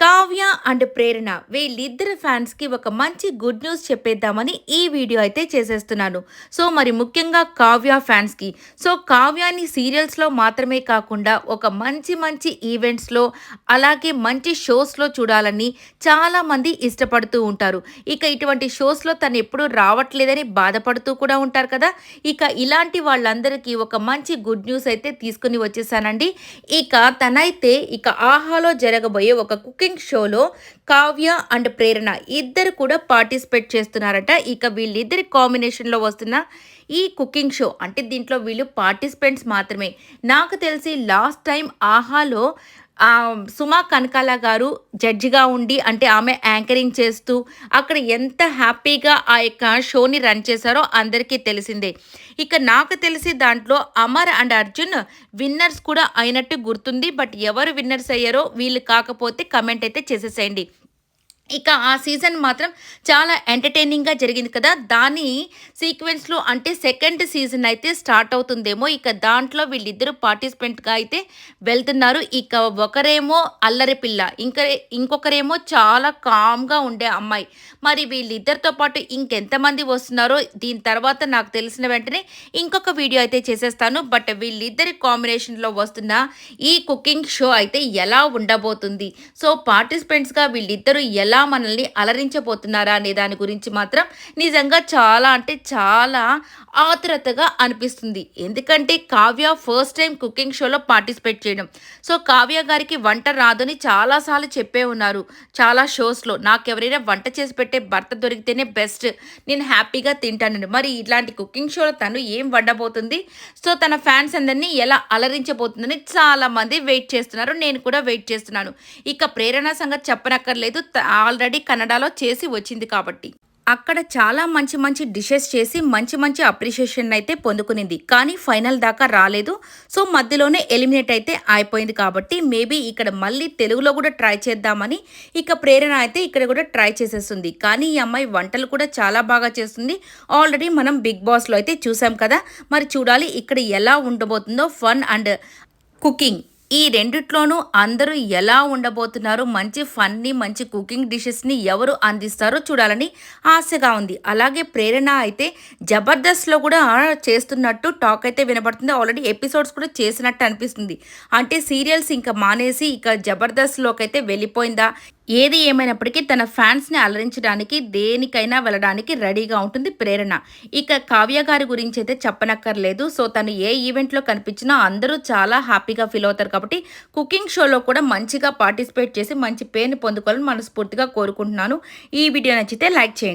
Kavya and Prerana వీళ్ళిద్దరు ఫ్యాన్స్కి ఒక మంచి గుడ్ న్యూస్ చెప్పేద్దామని ఈ వీడియో అయితే చేసేస్తున్నాను. సో మరి ముఖ్యంగా కావ్య ఫ్యాన్స్కి. సో కావ్యాని సీరియల్స్లో మాత్రమే కాకుండా ఒక మంచి మంచి ఈవెంట్స్లో అలాగే మంచి షోస్లో చూడాలని చాలామంది ఇష్టపడుతూ ఉంటారు. ఇక ఇటువంటి షోస్లో తను ఎప్పుడూ రావట్లేదని బాధపడుతూ కూడా ఉంటారు కదా. ఇక ఇలాంటి వాళ్ళందరికీ ఒక మంచి గుడ్ న్యూస్ అయితే తీసుకుని వచ్చేసానండి. ఇక తనైతే ఇక ఆహాలో జరగబోయే ఒక కుకింగ్ షోలో కావ్య అండ్ ప్రేరణ ఇద్దరు కూడా పార్టిసిపేట్ చేస్తున్నారట. ఇక వీళ్ళిద్దరి కాంబినేషన్లో వస్తున్న ఈ కుకింగ్ షో అంటే దీంట్లో వీళ్ళు పార్టిసిపెంట్స్ మాత్రమే. నాకు తెలిసి లాస్ట్ టైం ఆహాలో సుమా కనకాల గారు జడ్జిగా ఉండి అంటే ఆమె యాంకరింగ్ చేస్తూ అక్కడ ఎంత హ్యాపీగా ఆ యొక్క షోని రన్ చేశారో అందరికీ తెలిసిందే. ఇక నాకు తెలిసి దాంట్లో అమర్ అండ్ అర్జున్ విన్నర్స్ కూడా అయినట్టు గుర్తుంది. బట్ ఎవరు విన్నర్స్ అయ్యారో వీళ్ళు కాకపోతే కమెంట్ అయితే చేసేసేయండి. ఇక ఆ సీజన్ మాత్రం చాలా ఎంటర్టైనింగ్గా జరిగింది కదా. దాని సీక్వెన్స్లో అంటే సెకండ్ సీజన్ అయితే స్టార్ట్ అవుతుందేమో. ఇక దాంట్లో వీళ్ళిద్దరూ పార్టిసిపెంట్గా అయితే వెళ్తున్నారు. ఇక ఒకరేమో అల్లరి పిల్ల ఇంకా ఇంకొకరేమో చాలా కామ్గా ఉండే అమ్మాయి. మరి వీళ్ళిద్దరితో పాటు ఇంకెంతమంది వస్తున్నారో దీని తర్వాత నాకు తెలిసిన వెంటనే ఇంకొక వీడియో అయితే చేసేస్తాను. బట్ వీళ్ళిద్దరి కాంబినేషన్లో వస్తున్న ఈ కుకింగ్ షో అయితే ఎలా ఉండబోతుంది? సో పార్టిసిపెంట్స్గా వీళ్ళిద్దరూ ఎలా మనల్ని అలరించబోతున్నారా అనే దాని గురించి మాత్రం నిజంగా చాలా అంటే చాలా ఆతురతగా అనిపిస్తుంది. ఎందుకంటే కావ్య ఫస్ట్ టైం కుకింగ్ షోలో పార్టిసిపేట్ చేయడం. సో కావ్య గారికి వంట రాదని చాలాసార్లు చెప్పే ఉన్నారు. చాలా షోస్లో నాకు ఎవరైనా వంట చేసి పెట్టే భర్త దొరికితేనే బెస్ట్. నేను హ్యాపీగా తింటానండి మరి ఇట్లాంటి కుకింగ్ షోలో తను ఏం వండబోతుంది? సో తన ఫ్యాన్స్ అందరినీ ఎలా అలరించబోతుందని చాలా మంది వెయిట్ చేస్తున్నారు. నేను కూడా వెయిట్ చేస్తున్నాను. ఇక ప్రేరణ సంగతి చెప్పనక్కర్లేదు. ఆ ఆల్రెడీ కన్నడలో చేసి వచ్చింది కాబట్టి. అక్కడ చాలా మంచి మంచి డిషెస్ చేసి మంచి మంచి అప్రిషియేషన్ అయితే పొందుకునింది. కానీ ఫైనల్ దాకా రాలేదు. సో మధ్యలోనే ఎలిమినేట్ అయితే అయిపోయింది కాబట్టి మేబీ ఇక్కడ మళ్ళీ తెలుగులో కూడా ట్రై చేద్దామని ఇక ప్రేరణ అయితే ఇక్కడ కూడా ట్రై చేసేస్తుంది. కానీ ఈ అమ్మాయి వంటలు కూడా చాలా బాగా చేస్తుంది. ఆల్రెడీ మనం బిగ్ బాస్లో అయితే చూసాం కదా. మరి చూడాలి ఇక్కడ ఎలా ఉండబోతుందో ఫన్ అండ్ కుకింగ్. ఈ రెండిట్లోనూ అందరూ ఎలా ఉండబోతున్నారు? మంచి ఫన్ని మంచి కుకింగ్ డిషెస్ని ఎవరు అందిస్తారో చూడాలని ఆశగా ఉంది. అలాగే ప్రేరణ అయితే జబర్దస్త్లో కూడా చేస్తున్నట్టు టాక్ అయితే వినబడుతుంది. ఆల్రెడీ ఎపిసోడ్స్ కూడా చేసినట్టు అనిపిస్తుంది. అంటే సీరియల్స్ ఇంకా మానేసి ఇక జబర్దస్త్లోకి అయితే వెళ్ళిపోయిందా? ఏది ఏమైనప్పటికీ తన ఫ్యాన్స్ని అలరించడానికి దేనికైనా వెళ్ళడానికి రెడీగా ఉంటుంది ప్రేరణ. ఇక కావ్య గారి గురించి అయితే చెప్పనక్కర్లేదు. సో తను ఏ ఈవెంట్లో కనిపించినా అందరూ చాలా హ్యాపీగా ఫీల్ అవుతారు కాబట్టి కుకింగ్ షోలో కూడా మంచిగా పార్టిసిపేట్ చేసి మంచి పేరుని పొందుకోవాలని మనస్ఫూర్తిగా కోరుకుంటున్నాను. ఈ వీడియో నచ్చితే లైక్ చేయండి.